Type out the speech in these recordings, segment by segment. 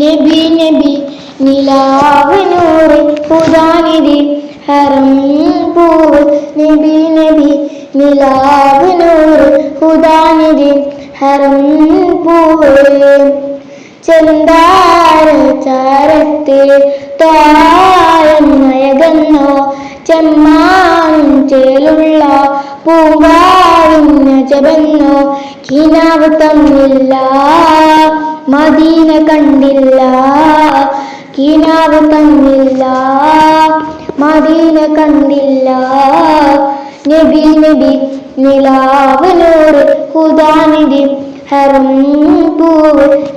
നബി നബി നിലാവ് നൂറ് പുതാനിധി ഹരം പൂവ്. നബി നബി നിലാവ് നൂറ് പുതാനിധി ഹരം പൂവ്. ചെന്താര ചാരത്തിൽ താരം നയകന്നോ ചെമ്മാനും ചേലുള്ള പൂവാഴും നജബന്നോ കിനാവ് തന്നില്ല മദീന കണ്ടില്ല. കിനാവ് തന്നില്ല മദീന കണ്ടില്ല. നബി നബി നിലാവ് നൂറ് ഹുദാനിധി ഹരം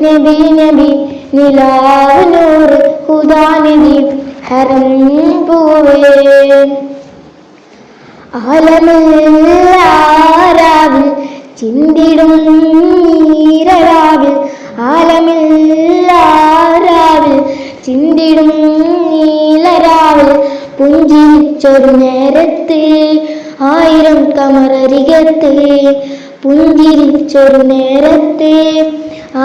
നബി നബി നിലാവ് നൂറ് ഹുദാനിധി ഹരം പൂവേ. ആലമില്ലാരാവിൽ ചിന്തിടും നീരരാവിൽ ആലമില്ലാരാവിൽ. ചിന്തിടും നീലരാവിൽ പുഞ്ചിരിച്ചൊരു നേരത്ത് ആയിരം കമറരികത്ത് പുഞ്ചിരിച്ചൊരു നേരത്ത്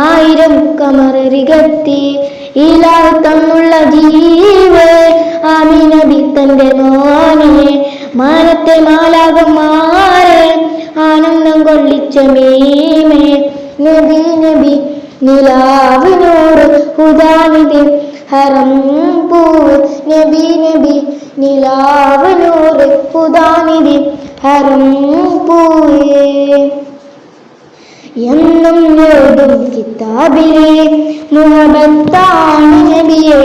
ആയിരം കമറരികത്തി ഇലാ തന്നുള്ള ജീവേ ആമിനബി തന്റെ മോനെ. മാനത്തെ മാലാകമാരെ കൊള്ളിച്ച നബി നബി നിലാവിനോട് ഹുദാനിധി ഹരം പൂവ്. നബി നബി നിലാവിനോട് ഹുദാനിധി ഹരം പൂവേ. എന്നും എഴുതും കിതാബിലെ മുഹബത്താണ് നബിയെ.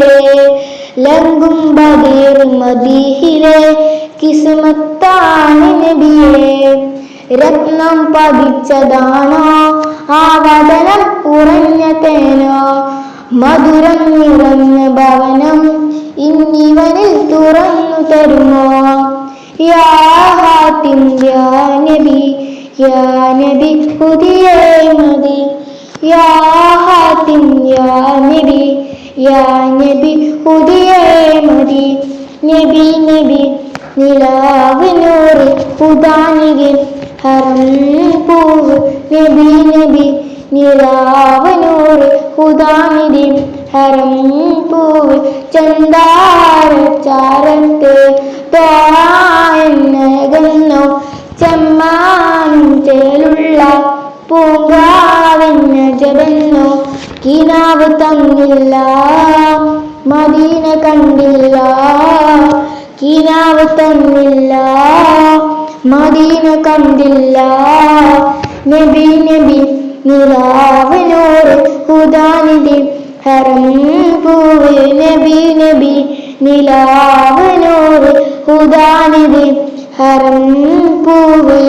ലങ്കും ബദീർ മദീഹിലെ കിസ്മത്താണ് നബിയെ. രത്നം പതിച്ചതാണോ ആ വദനം ഉറഞ്ഞ തേനോ? മധുരം നിറഞ്ഞ ഭവനം ഇന്നിവനിൽ തുറന്നു തരുമോ? യാ ഹാത്തിം നബി യാ നബി പുതിയ മതി. യാ ഹാത്തിം നബി യാ നബി പുതിയ മതി. നബി നബി നിലാവ് നൂറ് പുതാനികെ ഹരം പൂവ് നബി നബി നിലാവ് നൂറ് പുതാനിധി ഹരം പൂവ് ചന്താര ചാരത്ത് തോന്നോ ചെമ്മാനും ചേലുള്ള പൂങ്കാവെന്ന ജപന്നു. കിനാവ് തന്നില്ല മദീന കണ്ടില്ല കിനാവ് തന്നില്ല. മദീന കണ്ടില്ല. നബി നബി നിലാവിനോട് ഹുദാനിധി ഹറം പൂവ്. നബി നബി നിലാവിനോട് ഹുദാനിധി ഹറം പൂവ്.